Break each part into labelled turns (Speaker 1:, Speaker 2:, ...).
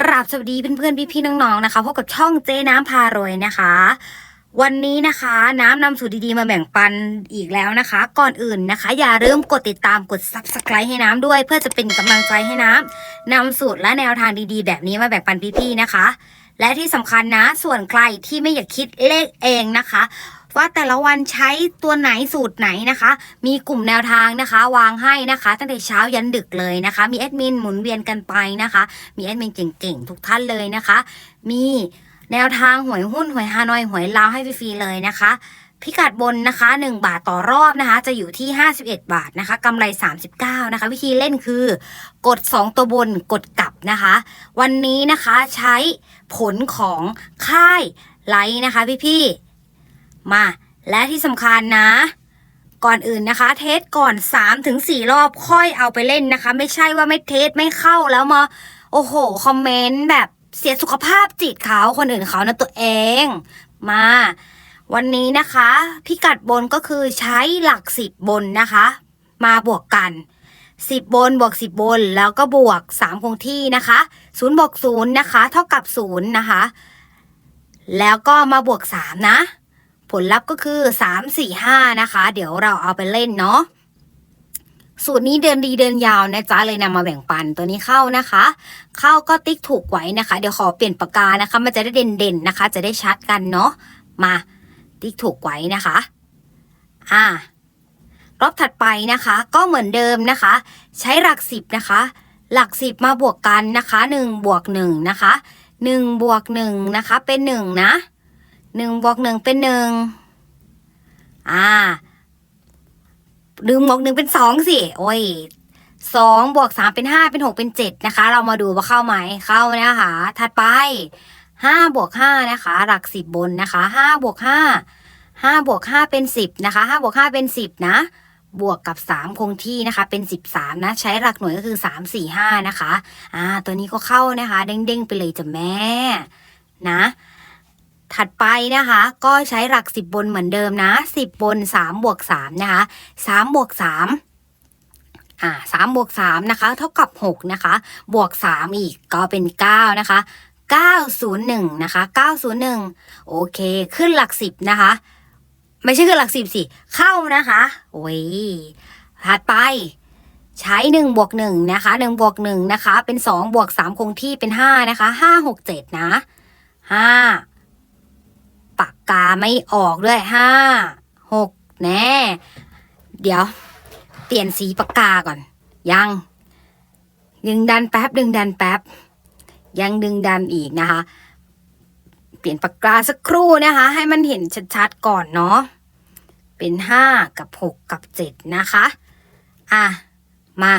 Speaker 1: กราบสวัสดีเพื่อนๆ พี่ๆ น้องๆ นะคะพบกับช่องเจ๊น้ำพารวยนะคะ วันนี้นะคะน้ำนำสูตรดีๆ มาแบ่งปันอีกแล้วนะคะ ก่อนอื่นนะคะ อย่าลืมกดติดตามกด subscribe ให้น้ำด้วย เพื่อจะเป็นกำลังใจให้น้ำนำสูตรและแนวทางดีๆ แบบนี้มาแบ่งปันพี่ๆ นะคะ และที่สำคัญนะส่วนใครที่ไม่อยากคิดเลขเองนะคะ ว่าแต่ละวันใช้ตัวไหนสูตรไหนนะคะ มีกลุ่มแนวทางนะคะ วางให้นะคะ ตั้งแต่เช้ายันดึกเลยนะคะ มีแอดมินหมุนเวียนกันไปนะคะ มีแอดมินเก่งๆทุกท่านเลยนะคะ มีแนวทางหวยหุ้นหวยฮานอยหวยลาวให้ฟรีๆเลยนะคะพิกัดบนนะคะ 1 บาทต่อรอบนะคะ จะอยู่ที่ 51 บาทนะคะกำไร 39 นะคะ วิธีเล่นคือกด 2 ตัวบนกดกลับนะคะ วันนี้นะคะใช้ผลของค่ายไลท์นะคะพี่ๆ มา และที่สำคัญนะ ก่อนอื่นนะคะ เทสก่อน 3-4ถึงรอบค่อยเอาไปเล่นนะคะ ไม่ใช่ว่าไม่เทสไม่เข้าแล้วมา โอ้โห คอมเมนต์แบบเสียสุขภาพจิตเขาคนอื่นเขานะตัวเอง มา วันนี้นะคะ พิกัดบนก็คือใช้หลักสิบบนนะคะ มาบวกกัน10บนบวก10บนแล้วก็บวก3คงที่นะคะ0บวก0นะคะ เท่ากับ0นะคะ แล้วก็มาบวก3นะ ผลลัพธ์ก็คือ 3 4 5 นะคะ เดี๋ยวเราเอาไปเล่นเนาะสูตรนี้เดินดีเดินยาวนะจ๊ะเลยนำมาแบ่งปันตัวนี้เข้านะคะ เข้าก็ติ๊กถูกไว้นะคะ เดี๋ยวขอเปลี่ยนปากกานะคะ มันจะได้เด่นๆนะคะ จะได้ชัดกันเนาะมาติ๊กถูกไว้นะคะ อ่ารอบถัดไปนะคะ ก็เหมือนเดิมนะคะ ใช้หลักสิบนะคะ หลักสิบมาบวกกันนะคะหนึ่งบวกหนึ่งนะคะหนึ่งบวกหนึ่งนะคะ เป็นหนึ่งนะ หนึ่งบวกหนึ่งเป็นหนึ่งอ่าหนึ่งบวกหนึ่งเป็นสองสิโอ้ยสองบวกสามเป็นห้าเป็นหกเป็นเจ็ดนะคะ เรามาดูว่าเข้าไหมเข้านะคะถัดไปห้าบวกห้านะคะ หลักสิบบนนะคะห้าบวกห้าห้าบวกห้าเป็นสิบนะคะห้าบวกห้าเป็นสิบนะบวกกับ 3 คงที่นะคะ เป็น 13 นะ ใช้หลักหน่วยก็คือ 3 4 5 นะคะ อ่า ตัวนี้ก็เข้านะคะ เด้งๆ ไปเลยจ้ะแม่ นะ ถัดไปนะคะ ก็ใช้หลัก 10 บนเหมือนเดิมนะ 10 บน 3 บวก 3 นะคะ 3 บวก3อ่า3บวก3นะคะ เท่ากับ6นะคะ บวก3อีกก็เป็น9นะคะ901นย์หนึ่งนะคะ901โอเค ขึ้นหลัก10นะคะ ไม่ใช่คือหลักสิบสิเข้านะคะโอ้ยถัดไป ใช้หนึ่งบวกหนึ่งนะคะหนึ่งบวกหนึ่งนะคะ เป็นสองบวกสามคงที่เป็นห้านะคะห้าหกเจ็ดนะห้า ปากกาไม่ออกด้วยห้าหกแน่ เดี๋ยว เปลี่ยนสีปากกาก่อน ยัง ดึงดันแป๊บ ดึงดันแป๊บ ยังดึงดันอีกนะคะ เปลี่ยนปากกาสักครู่นะคะ ให้มันเห็นชัดๆก่อนเนาะเป็นห้ากับหกกับเจ็ดนะคะ อะ มา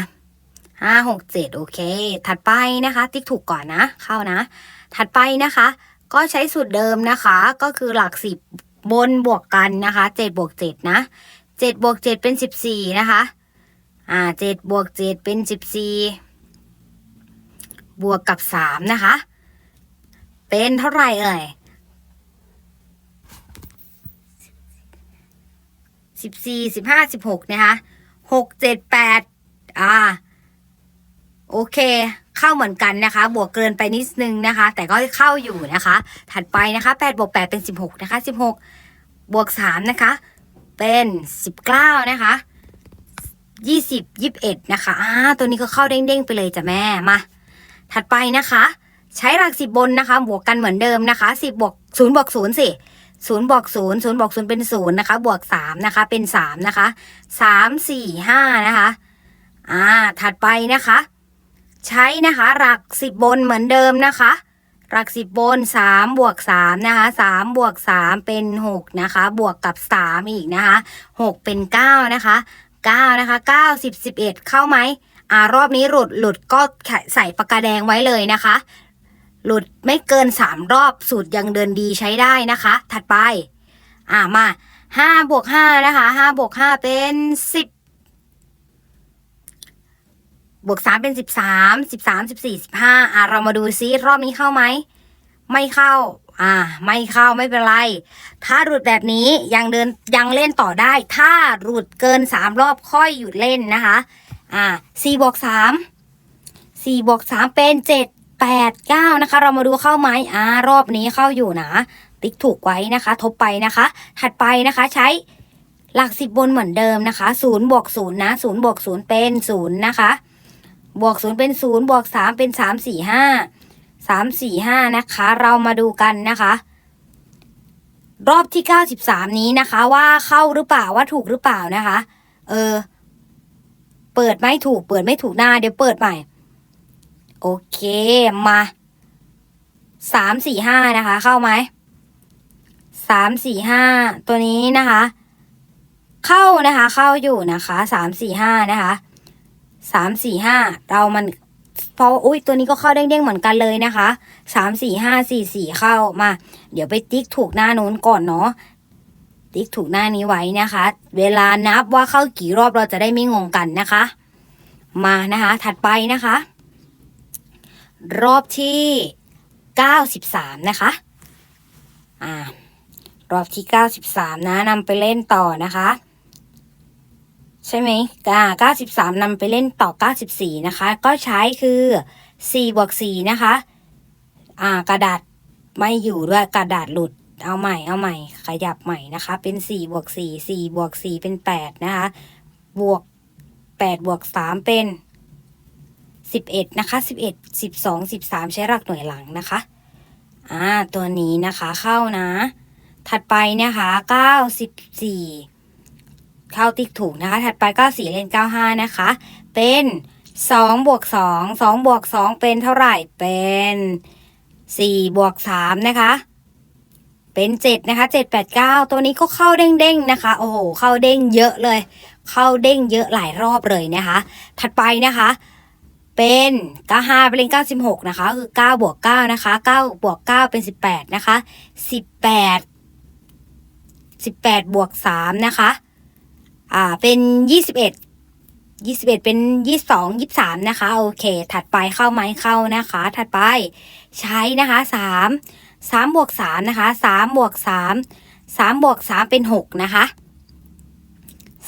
Speaker 1: ห้าหกเจ็ดโอเค ถัดไปนะคะ ติ๊กถูกก่อนนะ เข้านะ ถัดไปนะคะ ก็ใช้สูตรเดิมนะคะ ก็คือหลักสิบบนบวกกันนะคะเจ็ดบวกเจ็ดนะเจ็ดบวกเจ็ดเป็นสิบสี่นะคะ อ่าเจ็ดบวกเจ็ดเป็นสิบสี่บวกกับสามนะคะ เป็นเท่าไหร่เอ่ยสิบสี่สิบห้าสิบหกนะคะหกเจ็ดแปดอ่า โอเค เข้าเหมือนกันนะคะ บวกเกินไปนิดนึงนะคะ แต่ก็เข้าอยู่นะคะ ถัดไปนะคะแปดบวกแปดเป็นสิบหกนะคะสิบหกบวกสามนะคะ เป็นสิบเก้านะคะยี่สิบยี่สิบเอ็ดนะคะอ่าตัวนี้ก็เข้าเด้งๆไปเลยจ้ะแม่มา ถัดไปนะคะ ใช้หลักสิบบนนะคะ บวกกันเหมือนเดิมนะคะสิบบวกศูนย์บวกศูนย์สิศูนย์บวกศูนย์ศูนย์บวกศูนย์เป็นศูนย์นะคะ บวกสามนะคะ เป็นสามนะคะสามสี่ห้านะคะ อ่า ถัดไปนะคะ ใช้นะคะ หลักสิบบนเหมือนเดิมนะคะ หลักสิบบนสามบวกสามนะคะสามบวกสามเป็นหกนะคะ บวกกับสามอีกนะคะหกเป็นเก้านะคะเก้านะคะเก้าสิบสิบเอ็ดเข้าไหมอ่ารอบนี้หลุดหลุดก็ใส่ปากกาแดงไว้เลยนะคะ หลุดไม่เกินสามรอบสูตรยังเดินดีใช้ได้นะคะ ถัดไป อ่ามาห้าบวกห้านะคะห้าบวกห้าเป็นสิบ บวกสามเป็นสิบสามสิบสามสิบสี่สิบห้าอ่าเรามาดูซิรอบนี้เข้าไหม ไม่เข้า อ่า ไม่เข้าไม่เป็นไร ถ้าหลุดแบบนี้ยังเดินยังเล่นต่อได้ ถ้าหลุดเกินสามรอบค่อยหยุดเล่นนะคะ อ่าสี่บวกสามสี่บวกสามเป็นเจ็ดแแปดเก้านะคะ เรามาดูเข้าไหมอ่ารอบนี้เข้าอยู่นะ ติ๊กถูกไว้นะคะ ทบไปนะคะ ถัดไปนะคะใช้หลักสิบบนเหมือนเดิมนะคะศูนย์บวกศูนย์นะศูนย์บวกศูนย์เป็นศูนย์นะคะ บวกศูนย์เป็นศูนย์บวกสามเป็นสามสี่ห้าสามสี่ห้านะคะ เรามาดูกันนะคะ รอบที่เก้าสิบสามนี้นะคะ ว่าเข้าหรือเปล่าว่าถูกหรือเปล่านะคะ เออ เปิดไม่ถูก เปิดไม่ถูกหน้าเดี๋ยวเปิดใหม่ โอเคมาสามสี่ห้านะคะ เข้าไหมสามสี่ห้าตัวนี้นะคะ เข้านะคะ เข้าอยู่นะคะสามสี่ห้านะคะ สามสี่ห้าเรามันเพราะอุ้ยตัวนี้ก็เข้าเด้งๆเหมือนกันเลยนะคะสามสี่ห้าสี่สี่เข้ามา เดี๋ยวไปติ๊กถูกหน้าโน้นก่อนเนาะติ๊กถูกหน้านี้ไว้นะคะ เวลานับว่าเข้ากี่รอบเราจะได้ไม่งงกันนะคะ มานะคะ ถัดไปนะคะ รอบที่93นะคะอ่ารอบที่93นะนำไปเล่นต่อนะคะ ใช่ไหมอ่า93นำไปเล่นต่อ 94 นะคะ ก็ใช้คือ4บวก4นะคะ อ่ากระดาษไม่อยู่ด้วยกระดาษหลุด เอาใหม่เอาใหม่ ขยับใหม่นะคะ เป็น4บวก4 4บวก4เป็น 8 นะคะ บวก 8 บวก 3 เป็น 11 นะคะ 11 12 13 ใช้หลักหน่วยหลังนะคะ อ่า ตัวนี้นะคะเข้านะ ถัดไปนะคะ94 เข้าติ๊กถูกนะคะ ถัดไป94เล่น95นะคะ เป็น2บวก2 2บวก2เป็นเท่าไหร่เป็น4บวก3นะคะเป็น7นะคะ7 8 9ตัวนี้ก็เข้าเด้งๆนะคะ โอ้โห เข้าเด้งเยอะเลย เข้าเด้งเยอะหลายรอบเลยนะคะ ถัดไปนะคะ เป็น95เป็นเลข96นะคะ คือ9บวก9นะคะ9บวก9เป็น18นะคะ18 18บแปดบวก3นะคะ อ่าเป็น21 21เป็น22 23นะคะ โอเค ถัดไปเข้าไหมเข้านะคะ ถัดไปใช้นะคะ3 3บวก3นะคะ3บวก3 3บวก3เป็น6นะคะ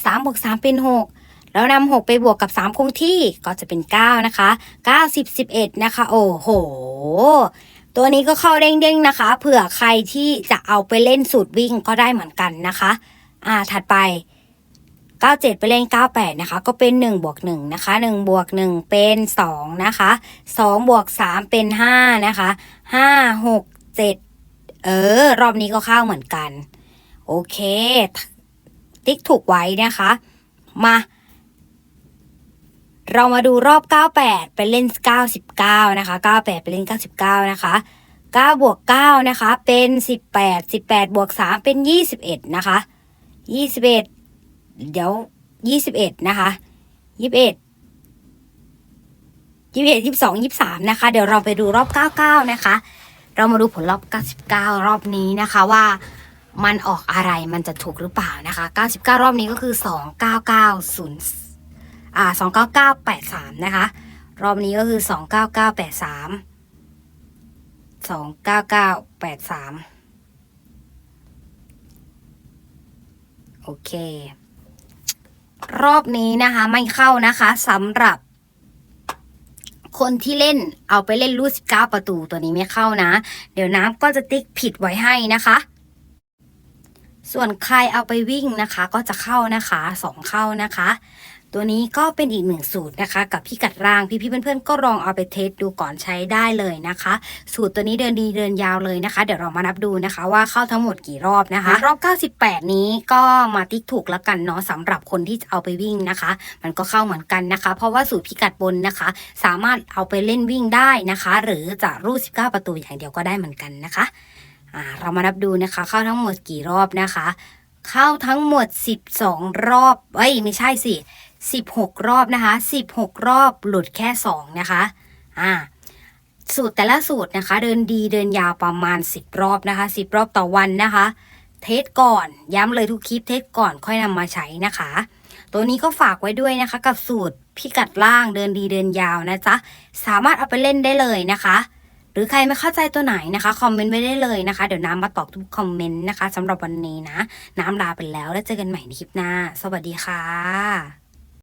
Speaker 1: 3บวก3เป็น6แล้วนำ6ไปบวกกับ3คงที่ก็จะเป็น9นะคะ9 10 11นะคะ โอ้โห ตัวนี้ก็เข้าเด้งๆนะคะ เผื่อใครที่จะเอาไปเล่นสูตรวิ่งก็ได้เหมือนกันนะคะ อ่าถัดไป 97 ไปเล่น 98 นะคะ ก็เป็น 1 บวก 1 นะคะ 1 บวก 1 เป็น 2 นะคะ 2 บวก 3 เป็น 5 นะคะ 5 6 7 เออ รอบนี้ก็เข้าเหมือนกัน โอเค ติ๊กถูกไว้นะคะ มา เรามาดูรอบ 98 ไปเล่น 99 นะคะ 98 ไปเล่น 99 นะคะ9บวก9นะคะ เป็น 18 18 บวก 3 เป็น 21 นะคะ 21 เดี๋ยวยี่สิบเอ็ดนะคะยี่สิบเอ็ดยี่สิบเอ็ดยี่สิบสองยี่สิบสามนะคะ เดี๋ยวเราไปดูรอบเก้าเก้านะคะ เรามาดูผลรอบเก้าสิบเก้ารอบนี้นะคะว่ามันออกอะไรมันจะถูกหรือเปล่านะคะเก้าสิบเก้ารอบนี้ก็คือสองเก้าเก้าศูนย์อ่าสองเก้าเก้าแปดสามนะคะ รอบนี้ก็คือสองเก้าเก้าแปดสามสองเก้าเก้าแปดสามโอเค รอบนี้นะคะ ไม่เข้านะคะสำหรับคนที่เล่นเอาไปเล่นรูด19 ประตูตัวนี้ไม่เข้านะ เดี๋ยวน้ำก็จะติ๊กผิดไว้ให้นะคะ ส่วนใครเอาไปวิ่งนะคะ ก็จะเข้านะคะสองเข้านะคะ ตัวนี้ก็เป็นอีกหนึ่งสูตรนะคะ กับพี่กัดร่างพี่ๆเพื่อนๆก็ลองเอาไปเทสดูก่อนใช้ได้เลยนะคะ สูตรตัวนี้เดินดีเดินยาวเลยนะคะ เดี๋ยวเรามานับดูนะคะ ว่าเข้าทั้งหมดกี่รอบนะคะ รอบ 98 นี้ก็มาติ๊กถูกแล้วกันเนาะสำหรับคนที่จะเอาไปวิ่งนะคะ มันก็เข้าเหมือนกันนะคะ เพราะว่าสูตรพิกัดบนนะคะ สามารถเอาไปเล่นวิ่งได้นะคะ หรือจะรูด19 ประตูอย่างเดียวก็ได้เหมือนกันนะคะเรามานับดูนะคะ เข้าทั้งหมดกี่รอบนะคะ เข้าทั้งหมด 12 รอบเอ้ยไม่ใช่สิ 16 รอบนะคะ 16 รอบหลุดแค่ 2 นะคะ อ่า สูตรแต่ละสูตรนะคะ เดินดีเดินยาวประมาณ 10 รอบนะคะ 10 รอบต่อวันนะคะ เทสก่อน ย้ำเลยทุกคลิปเทสก่อนค่อยนำมาใช้นะคะ ตัวนี้ก็ฝากไว้ด้วยนะคะ กับสูตรพิกัดล่างเดินดีเดินยาวนะจ๊ะ สามารถเอาไปเล่นได้เลยนะคะหรือใครไม่เข้าใจตัวไหนนะคะ คอมเมนต์ไว้ได้เลยนะคะ เดี๋ยวน้ำมาตอบทุกคอมเมนต์นะคะสำหรับวันนี้นะ น้ำลาไปแล้วแล้วเจอกันใหม่ในคลิปหน้า สวัสดีค่ะ